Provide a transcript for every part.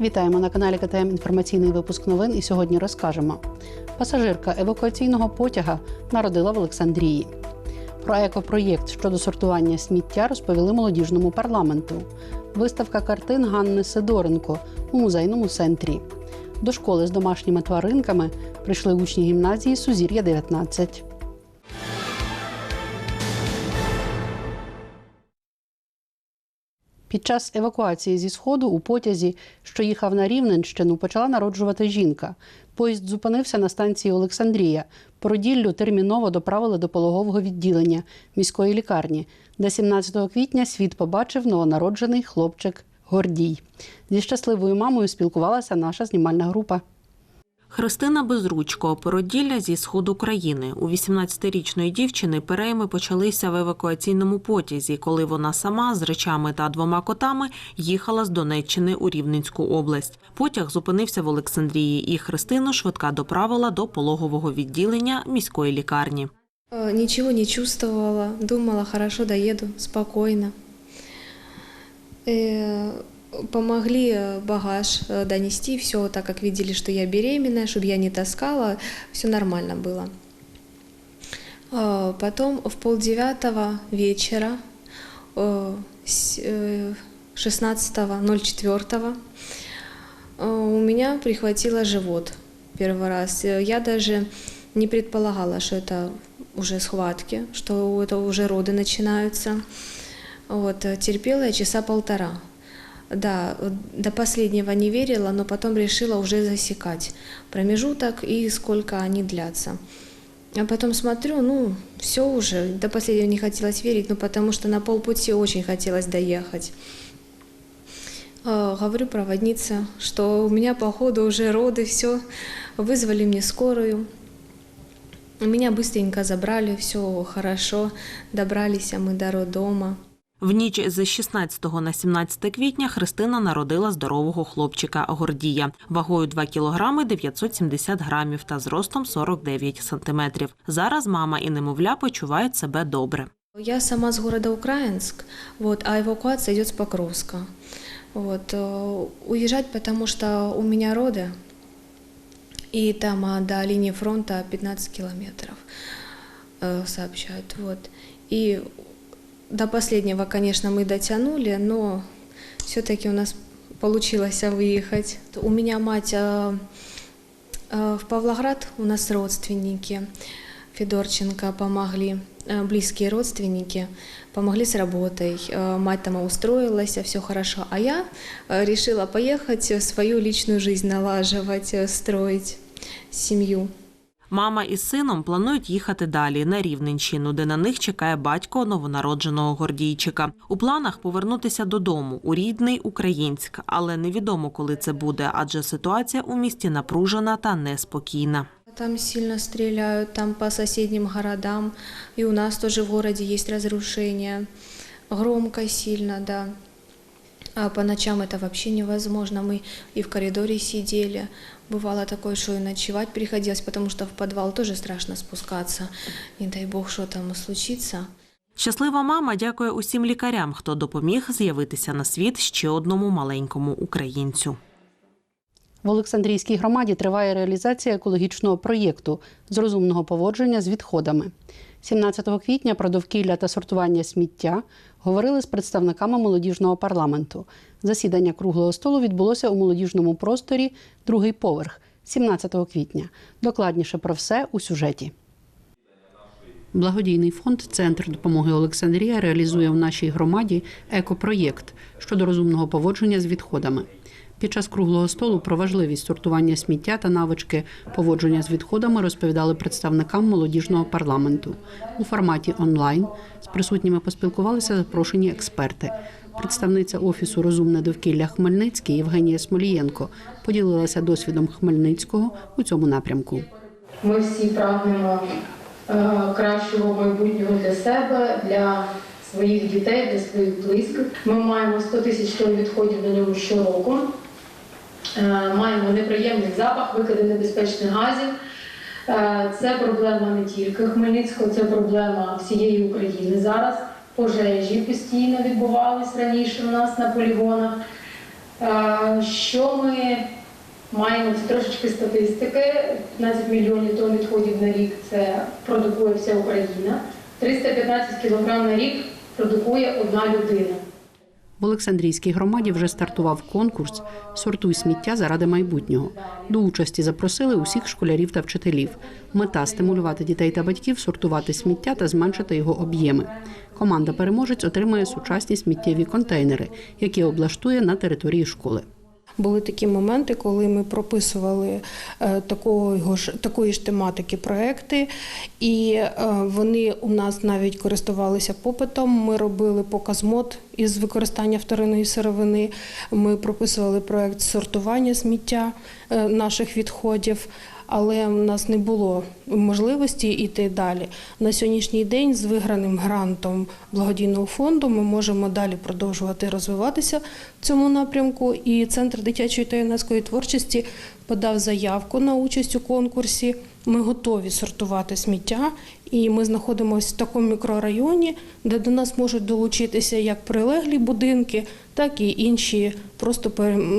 Вітаємо на каналі КТМ інформаційний випуск новин. І сьогодні розкажемо. Пасажирка евакуаційного потяга народила в Олександрії. Про екопроєкт щодо сортування сміття розповіли молодіжному парламенту. Виставка картин Ганни Сидоренко у музейному центрі. До школи з домашніми тваринками прийшли учні гімназії Сузір'я 19. Під час евакуації зі сходу у потязі, що їхав на Рівненщину, почала народжувати жінка. Поїзд зупинився на станції Олександрія. Породіллю терміново доправили до пологового відділення міської лікарні, де 17 квітня світ побачив новонароджений хлопчик Гордій. Зі щасливою мамою спілкувалася наша знімальна група. Христина Безручко, породілля зі сходу країни. У 18-річної дівчини перейми почалися в евакуаційному потязі, коли вона сама з речами та двома котами їхала з Донеччини у Рівненську область. Потяг зупинився в Олександрії, і Христину швидка доправила до пологового відділення міської лікарні. Э, Ничего не чувствовала, думала, хорошо доеду, спокойно. Помогли э, багаж э, донести, все так как видели, что я беременная, чтобы я не таскала, все нормально было. А, Потом в полдевятого вечера, э, с- э, 16.04, э, у меня прихватило живот первый раз. Я даже не предполагала, что это уже схватки, что это уже роды начинаются. Вот, терпела я часа полтора. Да, до последнего не верила, но потом решила уже засекать промежуток и сколько они длятся. А потом смотрю, ну, все уже, до последнего не хотелось верить, ну, потому что на полпути очень хотелось доехать. Э, Говорю проводнице, что у меня, походу, уже роды, все. Вызвали мне скорую. Меня быстренько забрали, все хорошо. Добрались а мы до роддома. В ніч з 16 на 17 квітня Христина народила здорового хлопчика Гордія вагою 2 кілограми 970 грамів та зростом 49 сантиметрів. Зараз мама і немовля почувають себе добре. Я сама с города Украинск, вот, а эвакуация идет с Покровска. Вот, э, уезжать, потому что у меня роды, и там а, до линии фронта 15 километров, э, сообщают. Вот. И до последнего, конечно, мы дотянули, но все-таки у нас получилось выехать. У меня мать э, э, в Павлоград, у нас родственники. Федорченко помогли, э, близкие родственники, помогли с работой. Э, Мать там устроилась, все хорошо. А я э, решила поехать, э, свою личную жизнь налаживать, э, строить семью. Мама із сином планують їхати далі на Рівненщину, де на них чекає батько новонародженого Гордійчика. У планах повернутися додому у рідний Українськ, але невідомо, коли це буде, адже ситуація у місті напружена та неспокійна. Там сильно стреляют, там по соседним городам. И у нас тоже в городе есть разрушения. Громко сильно, да. А по ночам это вообще невозможно. Мы и в коридоре сидели. Бывало такое, что и ночевать приходилось, потому что в подвал тоже страшно спускаться. Не дай бог, что там случится. Щаслива мама дякує усім лікарям, хто допоміг з'явитися на світ ще одному маленькому українцю. В Олександрійській громаді триває реалізація екологічного проєкту з розумного поводження з відходами. 17 квітня про довкілля та сортування сміття говорили з представниками молодіжного парламенту. Засідання круглого столу відбулося у молодіжному просторі другий поверх 17 квітня. Докладніше про все у сюжеті. Благодійний фонд Центр допомоги Олександрія реалізує в нашій громаді екопроєкт щодо розумного поводження з відходами. Під час круглого столу про важливість сортування сміття та навички поводження з відходами розповідали представникам молодіжного парламенту. У форматі онлайн з присутніми поспілкувалися запрошені експерти. Представниця офісу Розумне довкілля Хмельницький Євгенія Смолієнко поділилася досвідом Хмельницького у цьому напрямку. Ми всі прагнемо е, кращого майбутнього для себе, для своїх дітей, для своїх близьких. Ми маємо 100 тисяч тонн відходів на ньому щороку. Е, Маємо неприємний запах, викиди небезпечних газів. Е, Це проблема не тільки Хмельницького, це проблема всієї України зараз. Пожежі постійно відбувались раніше у нас на полігонах. Е, Що ми маємо? Це трошечки статистики. 15 мільйонів тонн відходів на рік це продукує вся Україна. 315 кілограм на рік продукує одна людина. В Олександрійській громаді вже стартував конкурс Сортуй сміття заради майбутнього. До участі запросили усіх школярів та вчителів. Мета стимулювати дітей та батьків сортувати сміття та зменшити його об'єми. Команда переможець отримає сучасні сміттєві контейнери, які облаштує на території школи. Були такі моменти, коли ми прописували е, такого ж такої ж тематики проекти, і е, вони у нас навіть користувалися попитом. Ми робили показ мод із використання вторинної сировини. Ми прописували проект сортування сміття е, наших відходів. Але в нас не було можливості йти далі. На сьогоднішній день з виграним грантом благодійного фонду ми можемо далі продовжувати розвиватися в цьому напрямку. І центр дитячої та юнацької творчості подав заявку на участь у конкурсі. Ми готові сортувати сміття, і ми знаходимося в такому мікрорайоні, де до нас можуть долучитися як прилеглі будинки, так і інші просто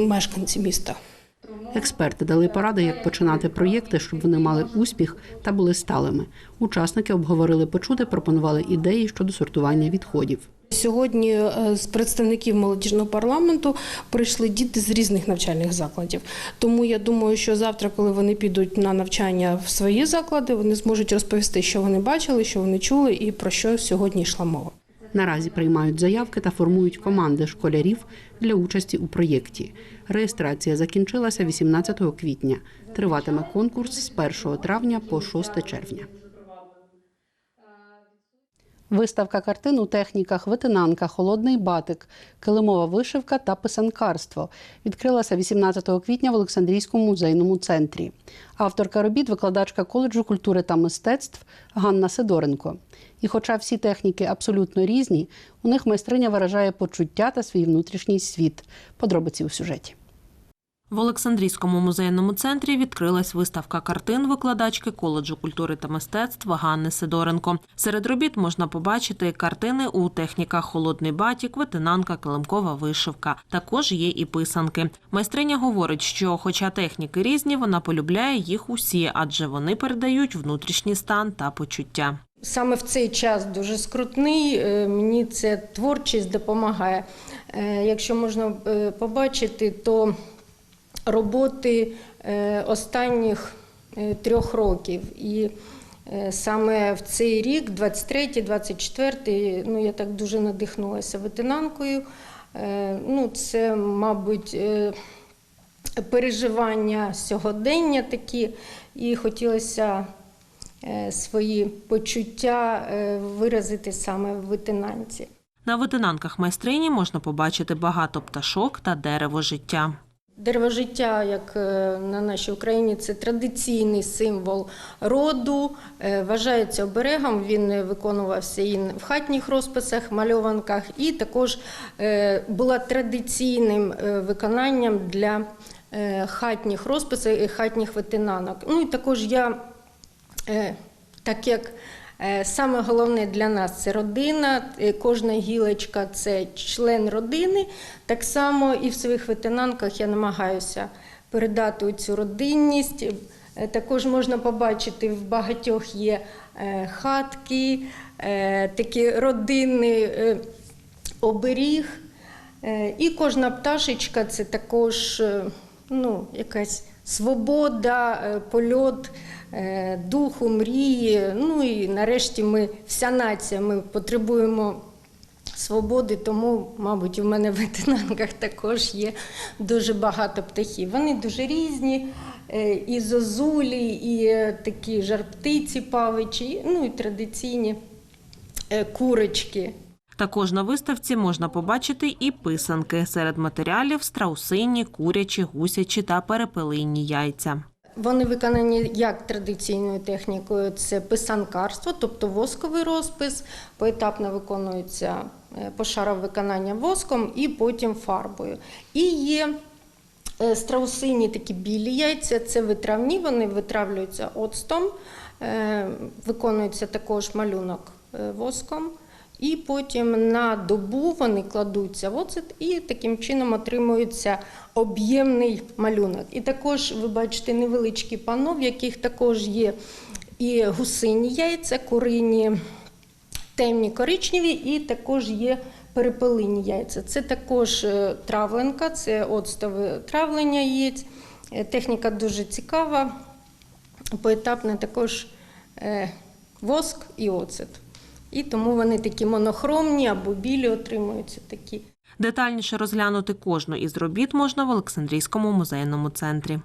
мешканці міста. Експерти дали поради, як починати проєкти, щоб вони мали успіх та були сталими. Учасники обговорили почути, пропонували ідеї щодо сортування відходів. Сьогодні е, з представників молодіжного парламенту прийшли діти з різних навчальних закладів. Тому я думаю, що завтра, коли вони підуть на навчання в свої заклади, вони зможуть розповісти, що вони бачили, що вони чули і про що сьогодні йшла мова. Наразі приймають заявки та формують команди школярів для участі у проєкті. Реєстрація закінчилася 18 квітня. Триватиме конкурс з 1 травня по 6 червня. Виставка картин у техніках витинанка, холодний батик, килимова вишивка та писанкарство відкрилася 18 квітня в Олександрійському музейному центрі. Авторка робіт викладачка коледжу культури та мистецтв Ганна Сидоренко. І хоча всі техніки абсолютно різні, у них майстриня виражає почуття та свій внутрішній світ. Подробиці у сюжеті. В Олександрійському музейному центрі відкрилась виставка картин викладачки коледжу культури та мистецтв Ганни Сидоренко. Серед робіт можна побачити картини у техніках холодний батік, витинанка, килимкова вишивка. Також є і писанки. Майстриня говорить, що, хоча техніки різні, вона полюбляє їх усі, адже вони передають внутрішній стан та почуття. Саме в цей час дуже скрутний. е, Мені це творчість допомагає. Е, Якщо можна е, побачити, то роботи останніх трьох років. І саме в цей рік, 23-й, 24-й, ну я так дуже надихнулася витинанкою. Е, Ну, це, мабуть, переживання сьогодення такі, і хотілося свої почуття е, виразити саме в витинанці. На витинанках майстрині можна побачити багато пташок та дерево життя. Дерево життя, як е, на нашій Україні, це традиційний символ роду, е, вважається оберегом. Він е, виконувався і в хатніх розписах, мальованках, і також е, була традиційним е, виконанням для е, хатніх розписів і хатніх витинанок. Ну і також я, е, так як Е, Саме головне для нас це родина. Е, Кожна гілочка це член родини. Так само і в своїх ветенанках я намагаюся передати цю родинність. Е, Також можна побачити, в багатьох є е, хатки, е, такі родинний е, оберіг. Е, І кожна пташечка це також е, ну, якась свобода, е, польот е, духу, мрії. Ну і нарешті ми, вся нація, ми потребуємо свободи, тому, мабуть, у мене в ветенанках також є дуже багато птахів. Вони дуже різні, е, і зозулі, і такі жарптиці павичі, ну і традиційні курочки. Також на виставці можна побачити і писанки серед матеріалів страусині, курячі, гусячі та перепелині яйця. Вони виконані як традиційною технікою, це писанкарство, тобто восковий розпис, поетапно виконується е, пошарове виконання воском і потім фарбою. І є е, страусині такі білі яйця, це витравні, вони витравлюються оцтом, е, виконується також малюнок воском. І потім на добу вони кладуться в оцет і таким чином отримується об'ємний малюнок. І також ви бачите невеличкі панно, в яких також є і гусині яйця, курині темні коричневі, і також є перепелині яйця. Це також е, травленка, це оцтове травлення яєць. Е, Техніка дуже цікава. Поетапне також е, воск і оцет. І тому вони такі монохромні або білі отримуються такі. Детальніше розглянути кожну із робіт можна в Олександрійському музейному центрі.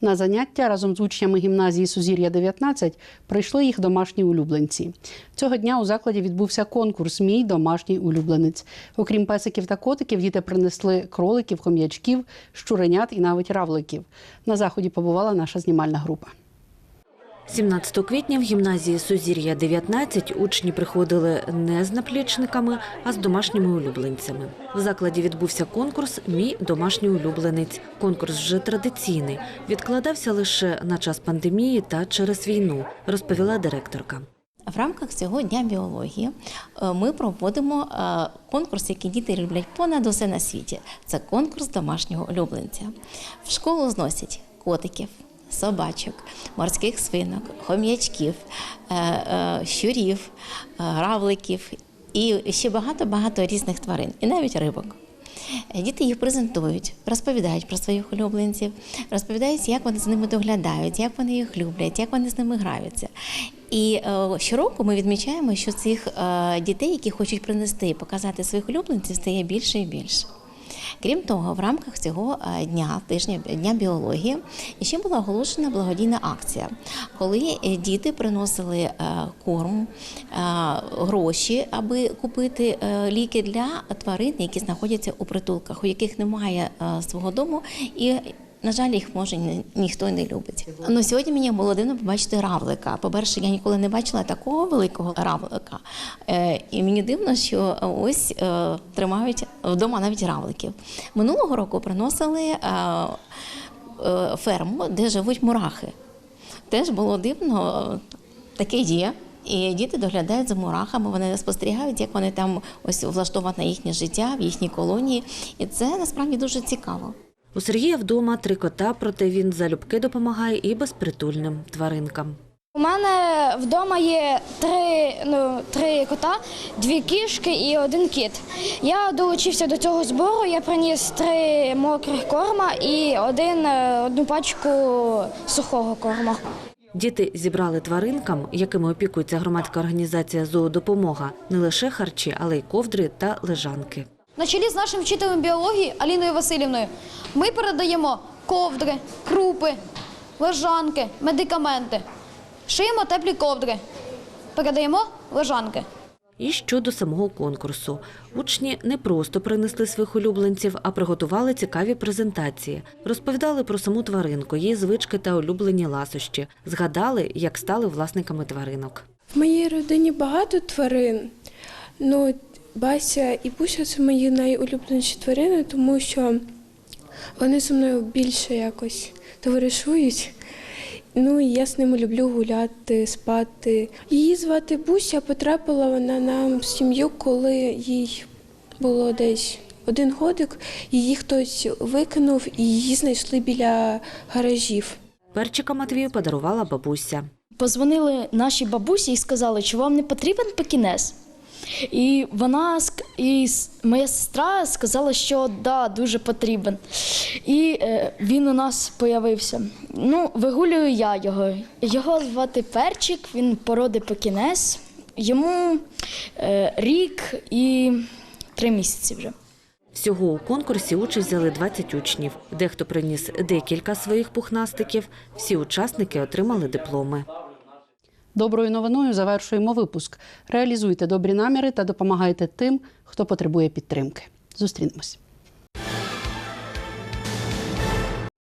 На заняття разом з учнями гімназії Сузір'я 19 прийшли їх домашні улюбленці. Цього дня у закладі відбувся конкурс Мій домашній улюбленець. Окрім песиків та котиків, діти принесли кроликів, хом'ячків, щуренят і навіть равликів. На заході побувала наша знімальна група. 17 квітня в гімназії Сузір'я 19 учні приходили не з наплічниками, а з домашніми улюбленцями. В закладі відбувся конкурс Мій домашній улюбленець. Конкурс вже традиційний. Відкладався лише на час пандемії та через війну, розповіла директорка. В рамках цього дня біології е, ми проводимо е, конкурс, який діти люблять понад усе на світі. Це конкурс домашнього улюбленця. В школу зносять котиків, собачок, морських свинок, хом'ячків, е, е, щурів, е, равликів і ще багато-багато різних тварин, і навіть рибок. Діти їх презентують, розповідають про своїх улюбленців, розповідають, як вони за ними доглядають, як вони їх люблять, як вони з ними граються. І е, щороку ми відмічаємо, що цих е, дітей, які хочуть принести і показати своїх улюбленців, стає більше і більше. Крім того, в рамках цього е, дня, тижня дня біології, ще була оголошена благодійна акція, коли е, діти приносили е, корм, гроші, аби купити ліки для тварин, які знаходяться у притулках, у яких немає свого дому і. На жаль, їх може ні- ніхто не любить. Ну сьогодні мені було дивно побачити равлика. По-перше, я ніколи не бачила такого великого равлика. Е, і мені дивно, що ось е, тримають вдома навіть равликів. Минулого року приносили е, е, ферму, де живуть мурахи. Теж було дивно, таке є. І діти доглядають за мурахами, вони спостерігають, як вони там ось влаштовані їхнє життя в їхній колонії. І це насправді дуже цікаво. У Сергія вдома три кота, проте він залюбки допомагає і безпритульним тваринкам. У мене вдома є три, ну, три кота, дві кішки і один кіт. Я долучився до цього збору, я приніс три мокрих корма і один, е, одну пачку сухого корма. Діти зібрали тваринкам, якими опікується громадська організація Зоодопомога, не лише харчі, але й ковдри та лежанки. На чолі з нашим вчителем біології Аліною Васильівною ми передаємо ковдри, крупи, лежанки, медикаменти. Шиємо теплі ковдри. Передаємо лежанки. І щодо самого конкурсу. Учні не просто принесли своїх улюбленців, а приготували цікаві презентації. Розповідали про саму тваринку, її звички та улюблені ласощі. Згадали, як стали власниками тваринок. В моїй родині багато тварин. Ну, Бася і Буся це мої найулюбленіші тварини, тому що вони зі мною більше якось товаришують. Ну, і я з ними люблю гуляти, спати. Її звати Буся, потрапила вона нам в сім'ю, коли їй було десь один годик, її хтось викинув і її знайшли біля гаражів. Перчика Матвію подарувала бабуся. Позвонили нашій бабусі і сказали, що вам не потрібен пекінес. І вона і моя сестра сказала, що да, дуже потрібен. І е, він у нас появився. Ну, вигулюю я його. Його звати Перчик, він породи пекінес. Йому е, рік і три місяці вже. Всього у конкурсі участь взяли 20 учнів. Дехто приніс декілька своїх пухнастиків. Всі учасники отримали дипломи. Доброю новиною завершуємо випуск. Реалізуйте добрі наміри та допомагайте тим, хто потребує підтримки. Зустрінемось.